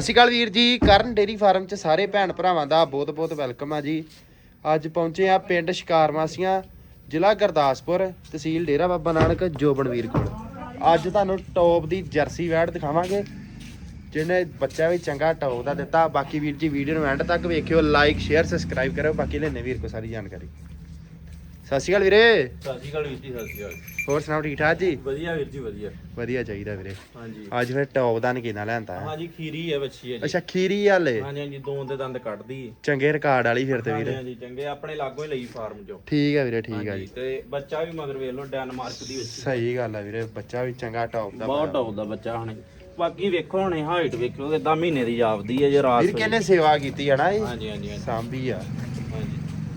ਸਤਿ ਸ਼੍ਰੀ ਅਕਾਲ ਵੀਰ ਜੀ। ਕਰਨ ਡੇਰੀ ਫਾਰਮ 'ਚ ਸਾਰੇ ਭੈਣ ਭਰਾਵਾਂ ਦਾ ਬਹੁਤ-ਬਹੁਤ ਵੈਲਕਮ ਆ ਜੀ। ਅੱਜ ਪਹੁੰਚੇ ਆ ਪਿੰਡ ਸ਼ਿਕਾਰਵਾਸੀਆਂ, ਜ਼ਿਲ੍ਹਾ ਗੁਰਦਾਸਪੁਰ, ਤਹਿਸੀਲ ਡੇਰਾ ਬਾਬਾ ਨਾਨਕ ਜੋਬਨਵੀਰ ਕੋਲ। ਅੱਜ ਤੁਹਾਨੂੰ ਟੌਪ ਦੀ ਜਰਸੀ ਵੈੜ ਦਿਖਾਵਾਂਗੇ, ਜਿਹਨੇ ਬੱਚਾ ਵੀ ਚੰਗਾ ਟੌਪ ਦਾ ਦਿੱਤਾ। ਬਾਕੀ ਵੀਰ ਜੀ, ਵੀਡੀਓ ਨੂੰ ਐਂਡ ਤੱਕ ਵੇਖਿਓ ਲਾਈਕ ਸ਼ੇਅਰ ਸਬਸਕ੍ਰਾਈਬ ਕਰਿਓ। ਬਾਕੀ ਲੈਣੇ ਵੀਰ ਕੋ ਸਾਰੀ ਜਾਣਕਾਰੀ। ਸਤਿ ਸ਼੍ਰੀ ਅਕਾਲ ਵੀਰੇ। ਸਤਿ ਸ਼੍ਰੀ ਅਕਾਲ ਵੀਰ ਜੀ ਸਤਿ ਸ਼੍ਰੀ ਅਕਾਲ। ਹੋਰ ਸੁਣਾਓ ਠੀਕ ਠਾਕ ਜੀ? ਵਧੀਆ ਵੀਰ ਜੀ ਵਧੀਆ। ਵਧੀਆ ਚਾਹੀਦਾ ਵੀਰੇ। ਹਾਂਜੀ। ਅੱਜ ਫਿਰ ਟੌਪ ਦਾ ਨਗੀਨਾ ਲੈਂਦਾ ਹਾਂਜੀ ਖੀਰੀ ਹੈ ਬੱਚੀ ਹੈ ਜੀ। ਅੱਛਾ ਖੀਰੀ ਵਾਲੇ। ਹਾਂਜੀ ਹਾਂਜੀ ਦੋ ਦੇ ਦੰਦ ਕੱਢਦੀ। ਹੈ ਚੰਗੇ ਰਿਕਾਰਡ ਵਾਲੀ ਫਿਰ ਤੇ ਵੀਰੇ। ਹਾਂਜੀ ਚੰਗੇ ਆਪਣੇ ਲਾਗੋਂ ਹੀ ਲਈ ਫਾਰਮ ਚੋਂ। ਠੀਕ ਹੈ ਵੀਰੇ ਠੀਕ ਹੈ ਜੀ। ਤੇ ਬੱਚਾ ਵੀ ਮਗਰ ਵੇਖ ਲਓ ਡੈਨਮਾਰਕ ਦੀ ਬੱਚੀ ਸਹੀ ਗੱਲ ਹੈ ਵੀਰੇ ਬੱਚਾ ਵੀ ਚੰਗਾ ਟੌਪ ਦਾ ਬਹੁਤ ਟੌਪ ਦਾ ਬੱਚਾ ਹਣੇ। ਬਾਕੀ ਵੇਖੋ ਹੁਣੇ ਹਾਈਟ ਵੇਖੋ ਕਿਦਾਂ ਮਹੀਨੇ ਦੀ ਜਾਪਦੀ ਹੈ ਜੇ ਰਾਤ ਵੀਰ ਕਿਹਨੇ ਸੇਵਾ ਕੀਤੀ ਹੈ ਨਾ ਇਹ? ਹਾਂਜੀ ਹਾਂਜੀ। ਸਾਂਭੀ ਆ।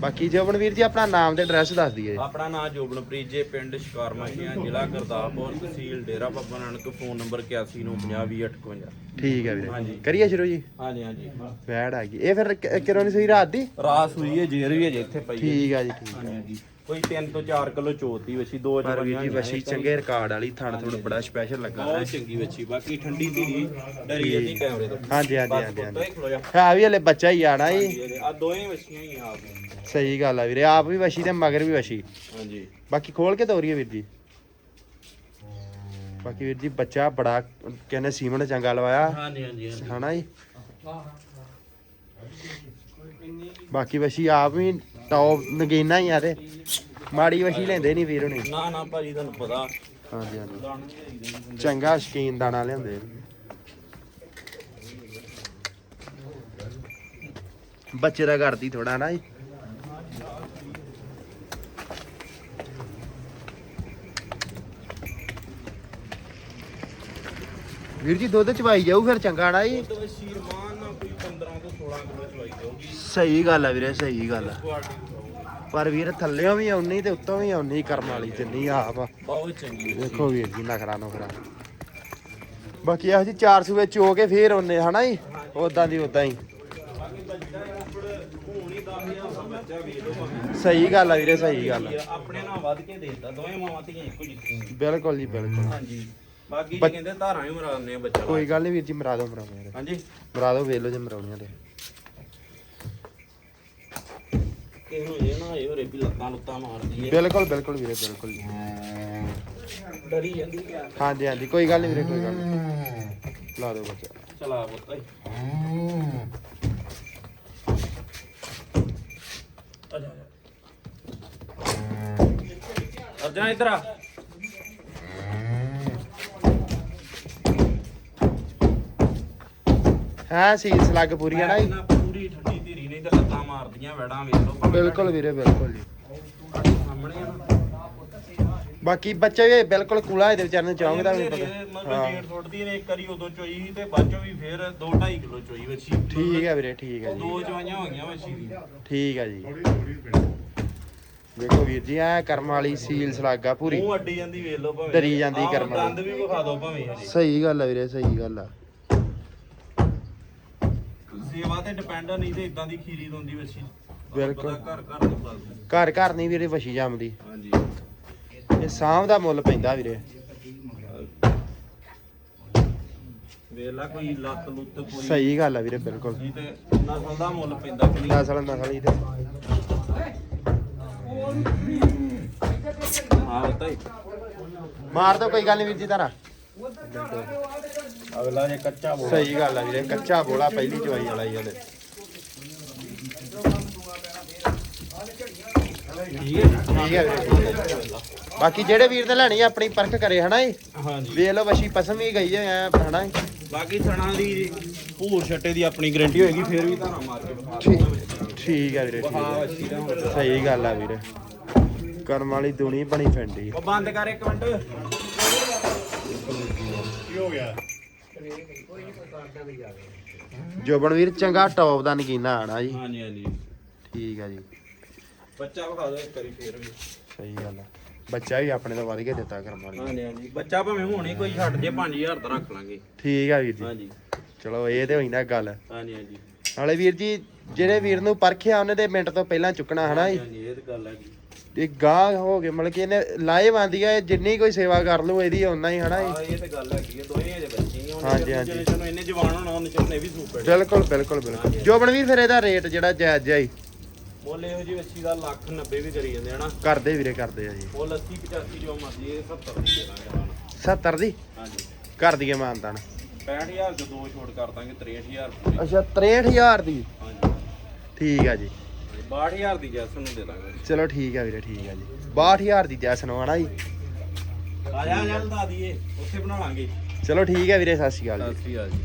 ਬਾਕੀ ਜਵਨ ਵੀਰ ਜੀ ਆਪਣਾ ਨਾਮ ਤੇ ਐਡਰੈਸ ਦੱਸ ਦਈਏ। ਆਪਣਾ ਨਾਮ ਜੋਬਨਪ੍ਰੀਤ ਜੇ ਪਿੰਡ ਸ਼ਿਕਾਰਮਾਸ਼ੀਆਂ ਜ਼ਿਲ੍ਹਾ ਗੁਰਦਾਸਪੁਰ ਤਹਿਸੀਲ ਡੇਰਾ ਬਾਬਾ ਨਾਨਕ ਫੋਨ ਨੰਬਰ 8195020858 ਠੀਕ ਹੈ ਵੀਰੇ। ਹਾਂਜੀ। ਕਰੀਏ ਸ਼ੁਰੂ ਜੀ? ਹਾਂਜੀ ਹਾਂਜੀ। ਵੈੜ ਆ ਗਈ। ਇਹ ਫਿਰ ਕਿਰੋਂ ਨਹੀਂ ਸਹੀ ਰਾਤ ਦੀ? ਹੋਈ ਹੈ ਜੇਰ ਵੀ ਹੈ ਜੇ ਇੱਥੇ ਪਈ ਹੈ ਠੀਕ ਆ ਜੀ ਠੀਕ ਆ। ਹਾਂਜੀ। ਕੋਈ 3 ਤੋਂ 4 ਕਿਲੋ ਚੋਤੀ ਵਛੀ ਦੋ ਪਰ ਵੀਰ ਜੀ ਵਸ਼ੀ ਚੰਗੇ ਰਿਕਾਰਡ ਵਾਲੀ ਥਣ ਥੋੜਾ ਬੜਾ ਸਪੈਸ਼ਲ ਲੱਗਾ ਬਹੁਤ ਚੰਗੀ ਵਛੀ ਬਾਕੀ ਠੰਡੀ ਧੀਰੀ ਡਰੀ ਜਾਂਦੀ ਕੈਮਰੇ ਤੋਂ। ਹਾਂਜੀ ਹਾਂਜੀ ਹਾਂਜੀ ਹਾਂਜੀ। ਹੀ ਜਾ। ਵੀ ਹਲੇ ਬੱਚਾ ਹੀ ਆਣਾ ਇਹ ਆ ਦੋਵੇਂ ਵਛੀਆਂ ਹੀ ਆਪ ਸਹੀ ਗੱਲ ਆ ਵੀਰੇ ਆਪ ਵੀ ਵਸ਼ੀ ਤੇ ਮਗਰ ਵੀ ਵਸ਼ੀ ਹਾਂਜੀ। ਬਾਕੀ ਖੋਲ ਕੇ ਤੋਰੀਏ ਵੀਰ ਜੀ। ਬਾਕੀ ਵੀਰ ਜੀ ਬੱਚਾ ਬੜਾ ਕਹਿੰਦੇ ਸੀਮਨ ਚੰਗਾ ਲਵਾਇਆ। ਹਾਂਜੀ ਹਾਂਜੀ ਹਾਂਜੀ। ਹਨਾ ਜੀ ਬਾਕੀ ਵਸ਼ੀ ਆਪ ਵੀ ਟੌਪ ਨਗੀਨਾ ਹੀ ਆ ਤੇ। ਮਾੜੀ ਵਸ਼ੀ ਲੈਂਦੇ ਨਹੀਂ ਵੀਰ ਹੁਣੀ। ਨਾ ਨਾ ਭਾਜੀ ਤੁਹਾਨੂੰ ਪਤਾ। ਹਾਂਜੀ ਹਾਂਜੀ। ਚੰਗਾ ਸ਼ਕੀਨ ਦਾਣਾ ਲਿਆਉਂਦੇ ਬੱਚੇ ਦਾ ਕਰਦੀ ਥੋੜਾ ਨਾ ਵੀਰ ਜੀ ਦੁੱਧ ਚਵਾਈ ਜਾਊ ਫਿਰ ਚੰਗਾ ਨਾ ਜੀ ਦੁੱਧ ਵਛੀ ਰਮਾਨ ਨਾਲ ਕੋਈ 15 ਤੋਂ 16 ਕਿਲੋ ਚਵਾਈ ਜਾਊਗੀ ਸਹੀ ਗੱਲ ਆ ਵੀਰੇ ਸਹੀ ਗੱਲ ਆ। ਪਰ ਵੀਰ ਥੱਲਿਓਂ ਵੀ ਆਉਣੀ ਤੇ ਉੱਤੋਂ ਵੀ ਆਉਣੀ ਕਰਮ ਵਾਲੀ ਜਿੰਨੀ ਆਪ। ਆ ਬਹੁਤ ਚੰਗੀ ਦੇਖੋ ਵੀਰ ਜੀ ਨਖਰਾ ਨਖਰਾ। ਬਾਕੀ ਇਹੋ ਜੀ ਚਾਰ ਸੂਏ ਚੋ ਕੇ ਫੇਰ ਆਉਨੇ ਹਨਾ ਜੀ? ਉਦਾਂ ਦੀ ਉਦਾਂ ਹੀ। ਬਾਕੀ ਬੱਚਾ ਆਪੜ ਹੋਣੀ 10000 ਦਾ ਬੱਚਾ ਵੇਚ ਲਓ ਭਾਵੇਂ ਸਹੀ ਗੱਲ ਆ ਵੀਰੇ ਸਹੀ ਗੱਲ ਆ। ਆਪਣੇ ਨਾਲ ਵੱਧ ਕੇ ਦੇਤਾ ਦੋਵੇਂ ਮਾਵਾਂ ਧੀਆਂ ਇੱਕੋ ਜਿਹੀਆਂ ਬਿਲਕੁਲ ਜੀ ਬਿਲਕੁਲ। ਹਾਂਜੀ। ਬਾਕੀ ਜੀ ਕਹਿੰਦੇ ਧਾਰਾਂ ਵੀ ਮਰਾਉਂਦੇ ਆ ਬੱਚਾ। ਕੋਈ ਗੱਲ ਨਹੀਂ ਵੀਰ ਜੀ ਮਰਾ ਦੋ ਮਰਾ ਹਾਂਜੀ। ਮਰਾ ਦੋ ਵੇਖ ਲਓ ਜੇ ਮਰਾਉਣੀਆਂ ਤੇ। ਕਿਸੇ ਨੂੰ ਇਹ ਨਾ ਇਹ ਹੋਰੇ ਵੀ ਲੱਤਾਂ ਲੁੱਤਾਂ ਮਾਰਦੀ ਹੈ ਬਿਲਕੁਲ ਬਿਲਕੁਲ ਵੀਰੇ ਬਿਲਕੁਲ ਜੀ। ਡਰੀ ਜਾਂਦੀ ਹੈ ਹਾਂਜੀ ਹਾਂਜੀ ਕੋਈ ਗੱਲ ਨਹੀਂ ਵੀਰੇ ਕੋਈ ਗੱਲ ਨਹੀਂ ਲਾ ਦਿਓ ਬੱਚਾ। ਚਲਾ ਪੁੱਤ ਓਏ। ਆ ਜਾ ਅਰਜਨ ਇਧਰ ਆ। ਹਾਂ ਸੀਸ ਲੱਗ ਪੂਰੀ ਆ ਨਾ ਜੀ ਮਾਰਦੀਆਂ ਵੜਾਂ ਵੇਖ ਲਓ ਬਿਲਕੁਲ ਵੀਰੇ ਬਿਲਕੁਲ ਜੀ। ਸਾਹਮਣੇ ਆ ਬਾਕੀ ਬੱਚੇ ਵੀ ਬਿਲਕੁਲ ਕੂਲਾ ਇਹਦੇ ਵਿਚਾਰੇ ਨੂੰ ਚਾਹੋਗੇ ਤਾਂ ਵੀ ਪਤਾ। ਮਤਲਬ ਹਾਂ। ਜੇੜ ਸੁੱਟਦੀ ਨੇ ਇੱਕ ਵਾਰੀ ਉਦੋਂ ਚੋਈ ਸੀ ਤੇ ਬਾਅਦ ਚੋਂ ਵੀ ਫੇਰ 2.5 ਕਿਲੋ ਚੋਈ ਵੱਛੀ। ਠੀਕ ਹੈ ਵੀਰੇ ਠੀਕ ਹੈ ਜੀ। ਦੋ ਚਵਾਈਆਂ ਹੋ ਗਈਆਂ ਵੱਛੀ ਦੀ ਠੀਕ ਹੈ ਜੀ। ਦੇਖੋ ਵੀਰ ਜੀ ਐ ਕਰਮ ਵਾਲੀ ਸੀਲ ਸਲਾਗਾ ਪੂਰੀ। ਮੂੰਹ ਅੱਡੀ ਜਾਂਦੀ ਵੇਖ ਲਓ ਭਾਵੇਂ। ਡਰੀ ਜਾਂਦੀ ਕਰਮ ਵਾਲੀ। ਦੰਦ ਵੀ ਵਿਖਾ ਦਿਓ ਭਾਵੇਂ ਹਜੇ। ਸਹੀ ਗੱਲ ਆ ਵੀਰੇ ਸਹੀ ਗੱਲ ਆ। ਸੇਵਾ ਤੇ ਡਿਪੈਂਡ ਨਹੀਂ ਤੇ ਇਦਾਂ ਦੀ ਖੀਰੀ ਹੁੰਦੀ ਵੱਛੀ। ਬਿਲਕੁਲ। ਘਰ ਘਰ ਤੋਂ ਪਾਲਦੇ ਘਰ ਘਰ ਨਹੀਂ ਵੀਰੇ ਵਸ਼ੀ ਜੰਮਦੀ। ਹਾਂਜੀ। ਇਹ ਸਾਂਭ ਦਾ ਮੁੱਲ ਪੈਂਦਾ ਵੀਰੇ। ਵੇਖ ਲਾ ਕੋਈ ਲੱਤ ਲੁੱਤ ਕੋਈ। ਸਹੀ ਗੱਲ ਆ ਵੀਰੇ ਬਿਲਕੁਲ। ਨਹੀਂ ਤੇ ਨਸਲ ਦਾ ਮੁੱਲ ਪੈਂਦਾ ਕਿ ਨਹੀਂ? ਨਸਲ ਨਸਲ ਹੀ ਤੇ। ਹਾਂ। ਬਤਾ ਮਾਰ ਦੋ ਕੋਈ ਗੱਲ ਨਹੀਂ ਵੀਰ ਜੀ ਤਾਰਾ ਅਗਲਾ ਜੇ ਕੱਚਾ ਬੋਲ। ਸਹੀ ਗੱਲ ਆ ਵੀਰੇ ਕੱਚਾ ਬੋਲਾ ਪਹਿਲੀ ਚਵਾਈ ਵਾਲਾ ਹੀ ਉਹਦੇ। ਠੀਕ ਹੈ ਠੀਕ ਹੈ ਵੀਰੇ। ਬਾਕੀ ਜਿਹੜੇ ਵੀਰ ਨੇ ਲੈਣੀ ਆ ਆਪਣੀ ਪਰਖ ਕਰੇ ਹਨਾ ਜੀ? ਹਾਂਜੀ। ਵੇਖ ਲਓ ਵਸ਼ੀ ਪਸੰਦ ਵੀ ਗਈ ਹੈ ਹਨਾ। ਬਾਕੀ ਥਣਾ ਦੀ ਭੂਰ ਛੱਟੇ ਦੀ ਆਪਣੀ ਗਾਰੰਟੀ ਹੋਏਗੀ ਫੇਰ ਵੀ ਧਾਰਾ ਮਾਰ ਕੇ ਵਿਖਾ ਠੀਕ ਠੀਕ ਹੈ ਵੀਰੇ ਸਹੀ ਗੱਲ ਆ ਵੀਰੇ। ਕਰਮ ਵਾਲੀ ਦੁਨੀ ਬਣੀ ਫੈਂਡੀ ਬੰਦ ਕਰ ਇੱਕ ਮਿੰਟ। ਜੋਬਨ ਵੀਰ ਚੰਗਾ ਟੌਪ ਦਾ ਨਗੀਨਾ ਆਣਾ ਜੀ। ਹਾਂਜੀ ਹਾਂਜੀ। ਠੀਕ ਆ ਜੀ। ਬੱਚਾ ਵਿਖਾ ਦਿਓ ਇੱਕ ਵਾਰੀ ਫੇਰ ਵੀ। ਸਹੀ ਗੱਲ ਆ। ਬੱਚਾ ਵੀ ਆਪਣੇ ਤੋਂ ਵੱਧ ਕੇ ਦਿੱਤਾ ਕਰਮ ਵਾਲੀ। ਹਾਂਜੀ ਹਾਂਜੀ। ਬੱਚਾ ਭਾਵੇਂ ਹੁਣੇ ਕੋਈ ਛੱਡ ਜੇ 5000 ਦਾ ਰੱਖ ਲਾਂਗੇ। ਠੀਕ ਆ ਵੀਰ ਜੀ। ਹਾਂਜੀ। ਚਲੋ ਇਹ ਤੇ ਹੋਈ ਨਾ ਗੱਲ। ਹਾਂਜੀ ਹਾਂਜੀ। ਨਾਲੇ ਵੀਰ ਜੀ ਜਿਹੜੇ ਵੀਰ ਨੂੰ ਪਰਖਿਆ ਉਹਨੇ ਤੇ ਮਿੰਟ ਤੋਂ ਪਹਿਲਾਂ ਚੁੱਕਣਾ ਹਨਾ ਜੀ? ਹਾਂਜੀ ਇਹ ਤਾਂ ਗੱਲ ਹੈਗੀ। ਇਹ ਗਾਹ ਹੋ ਗਏ ਮਤਲਬ ਕਿ ਇਹਨੇ ਲਾਏ ਆਂਦੀ ਆ ਜਿੰਨੀ ਕੋਈ ਸੇਵਾ ਕਰ ਲੂ ਇਹਦੀ ਓਨਾ ਹੀ ਹਨਾ ਜੀ? ਹਾਂ ਇਹ ਤਾਂ ਗੱਲ ਹੈਗੀ ਹੈ ਦੋਵੇਂ ਅਜੇ ਬੱਚੇ ਹੀ ਆ, ਹੁਣ ਹਾਂਜੀ, ਹਾਂਜੀ। ਜਿਹੜੇ ਚਲੋ ਇੰਨੇ ਜਵਾਨ ਹੋਣਾ ਉਹਨੇ ਚੋਂ ਇਹ ਵੀ ਸੂਪਰ ਬਿਲਕੁਲ ਬਿਲਕੁਲ ਬਿਲਕੁਲ। ਜੋਬਨਵੀਰ ਫਿਰ ਇਹਦਾ ਰੇਟ ਜਿਹੜਾ ਜਾਇਜ਼ ਜਾਈ ਮੁੱਲ ਇਹੋ ਜਿਹੀ ਅੱਛੀ ਦਾ ਲੱਖ 90 ਵੀ ਕਰੀ ਜਾਂਦੇ ਹਨਾ? ਕਰਦੇ ਵੀਰੇ ਕਰਦੇ ਆ ਜੀ। ਮੁੱਲ 80 85 ਜੋ ਮਰਜ਼ੀ ਇਹ 70 ਦੀ ਦੇ ਦਾਂਗੇ ਹੁਣ 70 ਦੀ? ਹਾਂਜੀ। ਕਰ ਦਈਏ ਮਾਨਤਾਨ 65000 ਚ ਦੋ ਛੋਟ ਕਰ ਦਾਂਗੇ 63000 ਰੁਪਏ ਅੱਛਾ 63000 ਦੀ? ਹਾਂਜੀ। ਠੀਕ ਆ ਜੀ। 62000 ਦੀ ਜੈਸ ਨੂੰ ਦੇ ਦਾਂਗੇ। ਚਲੋ ਠੀਕ ਆ ਵੀਰੇ ਠੀਕ ਆ ਜੀ। 62000 ਦੀ ਜੈਸ ਨੂੰ ਹਨਾ ਜੀ? ਆ ਜਾ ਆ ਜਾ ਲਦਾ ਦਈਏ। ਉੱਥੇ ਬਣਾ ਲਾਂਗੇ ਚਲੋ ਠੀਕ ਆ ਵੀਰੇ ਸਤਿ ਸ਼੍ਰੀ ਅਕਾਲ ਜੀ। ਸਤਿ ਸ਼੍ਰੀ ਅਕਾਲ ਜੀ।